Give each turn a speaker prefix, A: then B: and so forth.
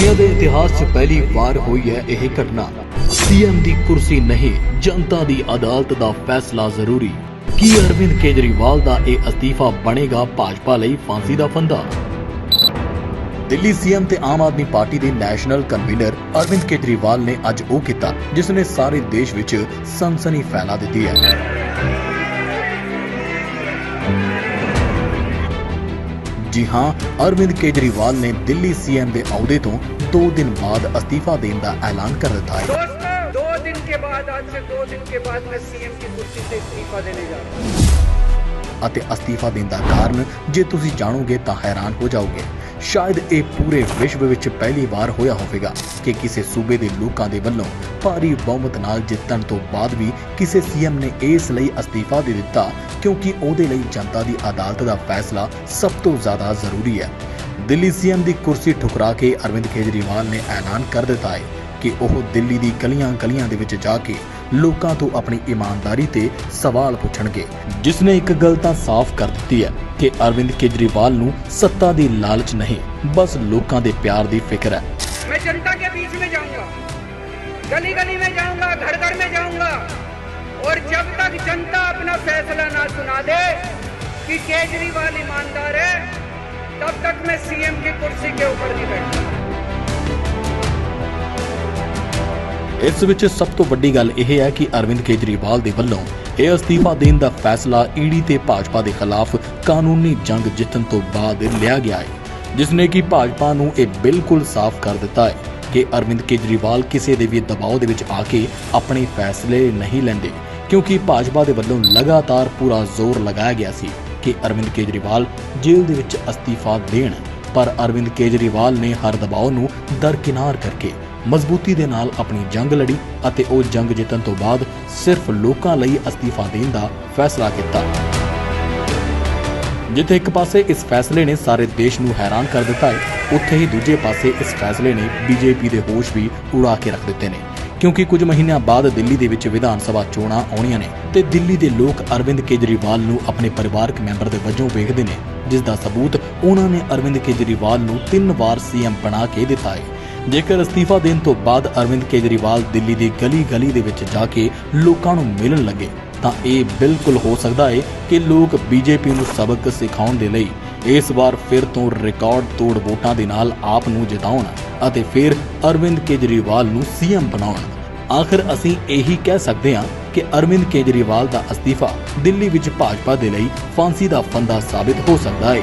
A: ਦੁਨੀਆ ਦੇ ਇਤਿਹਾਸ 'ਚ ਪਹਿਲੀ ਵਾਰ ਹੋਈ ਹੈ ਇਹ ਘਟਨਾ। ਸੀਐਮ ਦੀ ਕੁਰਸੀ ਨਹੀਂ, ਜਨਤਾ ਦੀ ਅਦਾਲਤ ਦਾ ਫੈਸਲਾ ਜ਼ਰੂਰੀ। ਕੀ ਅਰਵਿੰਦ ਕੇਜਰੀਵਾਲ ਦਾ ਇਹ ਅਸਤੀਫਾ ਬਣੇਗਾ ਭਾਜਪਾ ਲਈ ਫਾਂਸੀ ਦਾ ਫੰਦਾ? ਦਿੱਲੀ ਸੀਐਮ ਤੇ ਆਮ ਆਦਮੀ ਪਾਰਟੀ ਦੇ ਨੈਸ਼ਨਲ ਕਨਵੀਨਰ ਅਰਵਿੰਦ ਕੇਜਰੀਵਾਲ ਨੇ ਅੱਜ ਉਹ ਕੀਤਾ, ਜਿਸ ਨੇ ਸਾਰੇ ਦੇਸ਼ ਵਿੱਚ ਸਨਸਨੀ ਫੈਲਾ ਦਿੱਤੀ ਹੈ। ਜੀ ਹਾਂ ਅਰਵਿੰਦ ਕੇਜਰੀਵਾਲ ਨੇ ਦਿੱਲੀ ਸੀਐਮ ਦੇ ਅਹੁਦੇ ਤੋਂ 2 ਦਿਨ ਬਾਅਦ ਅਸਤੀਫਾ ਦੇਣ ਦਾ ਐਲਾਨ ਕਰ ਦਿੱਤਾ ਹੈ
B: दोस्तों दो दिन के बाद आज से दो दिन के बाद मैं सीएम की कुर्सी से इस्तीफा देने जा रहा हूँ
A: ਅਤੇ ਅਸਤੀਫਾ ਦੇਣ ਦਾ ਕਾਰਨ ਜੇ ਤੁਸੀਂ ਜਾਣੋਗੇ ਤਾਂ ਹੈਰਾਨ ਹੋ ਜਾਓਗੇ ਸ਼ਾਇਦ ਇਹ ਪੂਰੇ ਵਿਸ਼ਵ ਵਿੱਚ ਪਹਿਲੀ ਵਾਰ ਹੋਇਆ ਹੋਵੇਗਾ ਕਿ ਕਿਸੇ ਸੂਬੇ ਦੇ ਲੋਕਾਂ ਦੇ ਵੱਲੋਂ ਭਾਰੀ ਬਹੁਮਤ ਨਾਲ ਜਿੱਤਣ ਤੋਂ ਬਾਅਦ ਵੀ ਕਿਸੇ ਸੀਐਮ ਨੇ ਇਸ ਲਈ ਅਸਤੀਫਾ ਦੇ ਦਿੱਤਾ, ਕਿਉਂਕਿ ਉਹਦੇ ਲਈ ਜਨਤਾ ਦੀ ਅਦਾਲਤ ਦਾ ਫੈਸਲਾ ਸਭ ਤੋਂ ਜ਼ਿਆਦਾ ਜ਼ਰੂਰੀ ਹੈ। ਦਿੱਲੀ ਸੀਐਮ ਦੀ ਕੁਰਸੀ ਠੁਕਰਾ ਕੇ ਅਰਵਿੰਦ ਕੇਜਰੀਵਾਲ ਨੇ ਐਲਾਨ ਕਰ ਦਿੱਤਾ ਹੈ ਕਿ ਉਹ ਦਿੱਲੀ ਦੀ ਗਲੀਆਂ-ਗਲੀਆਂ ਦੇ ਵਿੱਚ ਜਾ ਕੇ ਲੋਕਾਂ ਤੋਂ ਆਪਣੀ ਇਮਾਨਦਾਰੀ ਤੇ ਸਵਾਲ ਪੁੱਛਣਗੇ ਜਿਸ ਨੇ ਇੱਕ ਗੱਲ ਤਾਂ ਸਾਫ਼ ਕਰ ਦਿੱਤੀ ਹੈ ਕਿ ਅਰਵਿੰਦ ਕੇਜਰੀਵਾਲ ਨੂੰ ਸੱਤਾ ਦੀ ਲਾਲਚ ਨਹੀਂ ਬਸ ਲੋਕਾਂ ਦੇ ਪਿਆਰ ਦੀ ਫਿਕਰ ਹੈ
B: मैं जनता के बीच में जाऊंगा गली गली में जाऊंगा घर घर में जाऊंगा और जब तक जनता अपना फैसला ना सुना दे कि केजरीवाल ईमानदार है तब तक मैं सीएम की कुर्सी के ऊपर नहीं बैठूंगा
A: ਇਸ ਵਿੱਚ ਸਭ ਤੋਂ ਵੱਡੀ ਗੱਲ ਇਹ ਹੈ ਕਿ ਅਰਵਿੰਦ ਕੇਜਰੀਵਾਲ ਦੇ ਵੱਲੋਂ ਇਹ ਅਸਤੀਫਾ ਦੇਣ ਦਾ ਫੈਸਲਾ ਈਡੀ ਤੇ ਭਾਜਪਾ ਦੇ ਖਿਲਾਫ ਕਾਨੂੰਨੀ ਜੰਗ ਜਿੱਤਣ ਤੋਂ ਬਾਅਦ ਲਿਆ ਗਿਆ ਹੈ, ਜਿਸ ਨੇ ਕਿ ਭਾਜਪਾ ਨੂੰ ਇਹ ਬਿਲਕੁਲ ਸਾਫ਼ ਕਰ ਦਿੱਤਾ ਹੈ ਕਿ ਅਰਵਿੰਦ ਕੇਜਰੀਵਾਲ ਕਿਸੇ ਦੇ ਵੀ ਦਬਾਅ ਦੇ ਵਿੱਚ ਆ ਕੇ ਆਪਣੇ ਫੈਸਲੇ ਨਹੀਂ ਲੈਂਦੇ, ਕਿਉਂਕਿ ਭਾਜਪਾ ਦੇ ਵੱਲੋਂ ਲਗਾਤਾਰ ਪੂਰਾ ਜ਼ੋਰ ਲਗਾਇਆ ਗਿਆ ਸੀ ਕਿ ਅਰਵਿੰਦ ਕੇਜਰੀਵਾਲ ਜੇਲ੍ਹ ਦੇ ਵਿੱਚ ਅਸਤੀਫਾ ਦੇਣ, ਪਰ ਅਰਵਿੰਦ ਕੇਜਰੀਵਾਲ ਨੇ ਹਰ ਦਬਾਅ ਨੂੰ ਦਰਕਿਨਾਰ ਕਰਕੇ ਮਜ਼ਬੂਤੀ ਦੇ ਨਾਲ ਆਪਣੀ ਜੰਗ ਲੜੀ ਅਤੇ ਉਹ ਜੰਗ ਜਿੱਤਣ ਤੋਂ ਬਾਅਦ ਸਿਰਫ ਲੋਕਾਂ ਲਈ ਅਸਤੀਫਾ ਦੇਣ ਦਾ ਫੈਸਲਾ ਕੀਤਾ। ਜਿੱਥੇ ਇੱਕ ਪਾਸੇ ਇਸ ਫੈਸਲੇ ਨੇ ਸਾਰੇ ਦੇਸ਼ ਨੂੰ ਹੈਰਾਨ ਕਰ ਦਿੱਤਾ ਹੈ, ਉੱਥੇ ਹੀ ਦੂਜੇ ਪਾਸੇ ਇਸ ਫੈਸਲੇ ਨੇ ਬੀਜੇਪੀ ਦੇ ਹੋਸ਼ ਵੀ ਉਡਾ ਕੇ ਰੱਖ ਦਿੱਤੇ ਨੇ। ਕਿਉਂਕਿ ਕੁਝ ਮਹੀਨਿਆਂ ਬਾਅਦ ਦਿੱਲੀ ਦੇ ਵਿੱਚ ਵਿਧਾਨ ਸਭਾ ਚੋਣਾਂ ਆਉਣੀਆਂ ਨੇ ਤੇ ਦਿੱਲੀ ਦੇ ਲੋਕ ਅਰਵਿੰਦ ਕੇਜਰੀਵਾਲ ਨੂੰ ਆਪਣੇ ਪਰਿਵਾਰਕ ਮੈਂਬਰ ਦੇ ਵਜੋਂ ਵੇਖਦੇ ਨੇ, ਜਿਸ ਦਾ ਸਬੂਤ ਉਹਨਾਂ ਨੇ ਅਰਵਿੰਦ ਕੇਜਰੀਵਾਲ ਨੂੰ ਤਿੰਨ ਵਾਰ ਸੀਐਮ ਬਣਾ ਕੇ ਦਿੱਤਾ ਹੈ। ਜੇਕਰ ਅਸਤੀਫਾ ਦੇਣ ਤੋਂ ਬਾਅਦ ਅਰਵਿੰਦ ਕੇਜਰੀਵਾਲ ਦਿੱਲੀ ਦੀ ਗਲੀ-ਗਲੀ ਦੇ ਵਿੱਚ ਜਾ ਕੇ ਲੋਕਾਂ ਨੂੰ ਮਿਲਣ ਲੱਗੇ, ਤਾਂ ਇਹ ਬਿਲਕੁਲ ਹੋ ਸਕਦਾ ਹੈ ਕਿ ਲੋਕ ਬੀਜੇਪੀ ਨੂੰ ਸਬਕ ਸਿਖਾਉਣ ਦੇ ਲਈ ਇਸ ਵਾਰ ਫਿਰ ਤੋਂ ਰਿਕਾਰਡ ਤੋੜ ਵੋਟਾਂ ਦੇ ਨਾਲ ਆਪ ਨੂੰ ਜਿਤਾਉਣ ਅਤੇ ਫਿਰ ਅਰਵਿੰਦ ਕੇਜਰੀਵਾਲ ਨੂੰ ਸੀਐਮ ਬਣਾਉਣ। ਆਖਰ ਅਸੀਂ ਇਹੀ ਕਹਿ ਸਕਦੇ ਹਾਂ ਕਿ ਅਰਵਿੰਦ ਕੇਜਰੀਵਾਲ ਦਾ ਅਸਤੀਫਾ ਦਿੱਲੀ ਵਿੱਚ ਭਾਜਪਾ ਦੇ ਲਈ ਫਾਂਸੀ ਦਾ ਫੰਦਾ ਸਾਬਿਤ ਹੋ ਸਕਦਾ ਹੈ